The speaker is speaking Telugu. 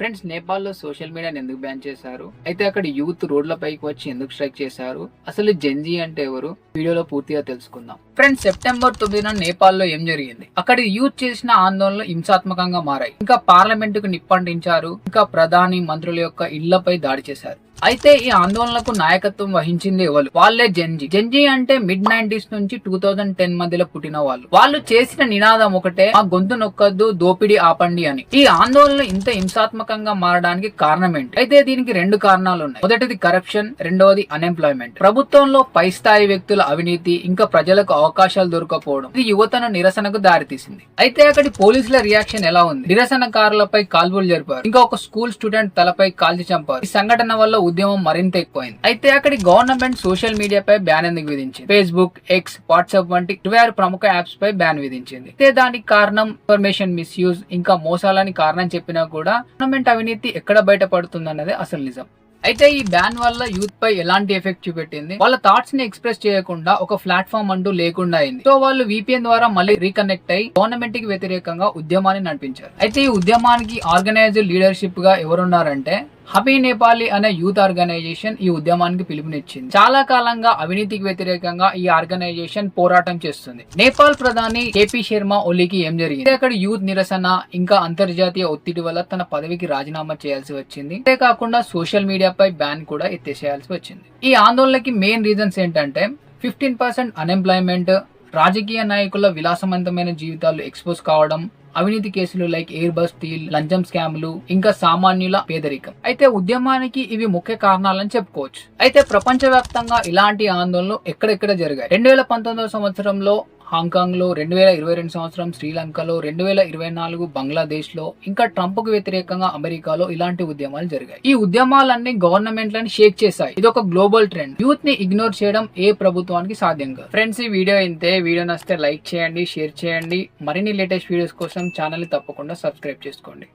ఫ్రెండ్స్ నేపాల్లో సోషల్ మీడియాని ఎందుకు బ్యాన్ చేశారు? అయితే అక్కడ యూత్ రోడ్లపైకి వచ్చి ఎందుకు స్ట్రైక్ చేశారు? అసలు జెన్జీ అంటే ఎవరు? వీడియోలో పూర్తిగా తెలుసుకుందాం. ఫ్రెండ్స్ సెప్టెంబర్ తొమ్మిదిన నేపాల్లో ఏం జరిగింది? అక్కడ యూత్ చేసిన ఆందోళనలు హింసాత్మకంగా మారాయి. ఇంకా పార్లమెంట్కు నిప్పంటించారు. ఇంకా ప్రధాని మంత్రుల యొక్క ఇళ్ళపై దాడి చేశారు. అయితే ఈ ఆందోళనకు నాయకత్వం వహించింది ఎవరు? వాళ్ళే జెన్జీ. జెన్జీ అంటే మిడ్ నైన్టీస్ నుంచి టూ థౌజండ్ టెన్ మధ్యలో పుట్టిన వాళ్ళు. వాళ్ళు చేసిన నినాదం ఒకటే ఆ గొంతు నొక్కద్దు దోపిడీ ఆపండి అని. ఈ ఆందోళన ఇంత హింసాత్మకంగా మారడానికి కారణం ఏంటి? అయితే దీనికి రెండు కారణాలు ఉన్నాయి. మొదటిది కరప్షన్ రెండవది అన్ఎంప్లాయ్మెంట్ ప్రభుత్వంలో పై స్థాయి వ్యక్తుల అవినీతి ఇంకా ప్రజలకు అవకాశాలు దొరకపోవడం. ఇది యువతను నిరసనకు దారితీసింది. అయితే అక్కడి పోలీసుల రియాక్షన్ ఎలా ఉంది? నిరసనకారులపై కాల్పులు జరిపారు. ఇంకా ఒక స్కూల్ స్టూడెంట్ తలపై కాల్చి చంపారు. ఈ సంఘటన వల్ల ఉద్యమం మరింత ఎక్కువైంది. అయితే అక్కడి గవర్నమెంట్ సోషల్ మీడియాపై బ్యాన్ ఎందుకు విధించింది? ఫేస్బుక్ ఎక్స్ వాట్సాప్ వంటి ఇరవై ఆరు ప్రముఖ యాప్స్ పై బ్యాన్ విధించింది. అయితే దానికి కారణం ఇన్ఫర్మేషన్ మిస్యూజ్ ఇంకా మోసాలని కారణం చెప్పినా కూడా గవర్నమెంట్ అవినీతి ఎక్కడ బయటపడుతుంది అన్నది అసలు నిజం. అయితే ఈ బ్యాన్ వల్ల యూత్ పై ఎలాంటి ఎఫెక్ట్ చూపెట్టింది? వాళ్ళ థాట్స్ని ఎక్స్ప్రెస్ చేయకుండా ఒక ప్లాట్ఫామ్ అంటూ లేకుండా అయింది. సో వాళ్ళు విపిఎన్ ద్వారా మళ్ళీ రీకనెక్ట్ అయ్యి గవర్నమెంట్కి వ్యతిరేకంగా ఉద్యమాన్ని నడిపించారు. అయితే ఈ ఉద్యమానికి ఆర్గనైజ్డ్ లీడర్షిప్గా ఎవరున్నారంటే హబీ నేపాలి అనే యూత్ ఆర్గనైజేషన్ ఈ ఉద్యమానికి పిలుపునిచ్చింది. చాలా కాలంగా అవినీతికి వ్యతిరేకంగా ఈ ఆర్గనైజేషన్ పోరాటం చేస్తుంది. నేపాల్ ప్రధాని కేపీ శర్మ ఒలికి ఏం జరిగింది? అక్కడ యూత్ నిరసన ఇంకా అంతర్జాతీయ ఒత్తిడి వల్ల తన పదవికి రాజీనామా చేయాల్సి వచ్చింది. అంతేకాకుండా సోషల్ మీడియాపై బ్యాన్ కూడా ఎత్తేసేయాల్సి వచ్చింది. ఈ ఆందోళనకి మెయిన్ రీజన్స్ ఏంటంటే ఫిఫ్టీన్ పర్సెంట్ అన్ఎంప్లాయ్మెంట్ రాజకీయ నాయకుల విలాసవంతమైన జీవితాలు ఎక్స్పోజ్ కావడం అవినీతి కేసులు లైక్ ఎయిర్ బస్ స్టీల్ లంచం స్కామ్లు ఇంకా సామాన్యుల పేదరికం. అయితే ఉద్యమానికి ఇవి ముఖ్య కారణాలని చెప్పుకోవచ్చు. అయితే ప్రపంచవ్యాప్తంగా ఇలాంటి ఆందోళనలు ఎక్కడెక్కడ జరిగాయి? రెండు వేల పంతొమ్మిదవ సంవత్సరంలో హాంకాంగ్లో రెండు వేల ఇరవై రెండు సంవత్సరం శ్రీలంకలో రెండు వేల ఇరవై నాలుగు బంగ్లాదేశ్లో ఇంకా ట్రంప్కు వ్యతిరేకంగా అమెరికాలో ఇలాంటి ఉద్యమాలు జరిగాయి. ఈ ఉద్యమాలన్నీ గవర్నమెంట్లను షేక్ చేశాయి. ఇది ఒక గ్లోబల్ ట్రెండ్. యూత్ని ఇగ్నోర్ చేయడం ఏ ప్రభుత్వానికి సాధ్యం కాదు. ఫ్రెండ్స్ ఈ వీడియో ఇంతే. వీడియో నచ్చితే లైక్ చేయండి షేర్ చేయండి. మరిన్ని లేటెస్ట్ వీడియోస్ కోసం ఛానల్ తప్పకుండా సబ్స్క్రైబ్ చేసుకోండి.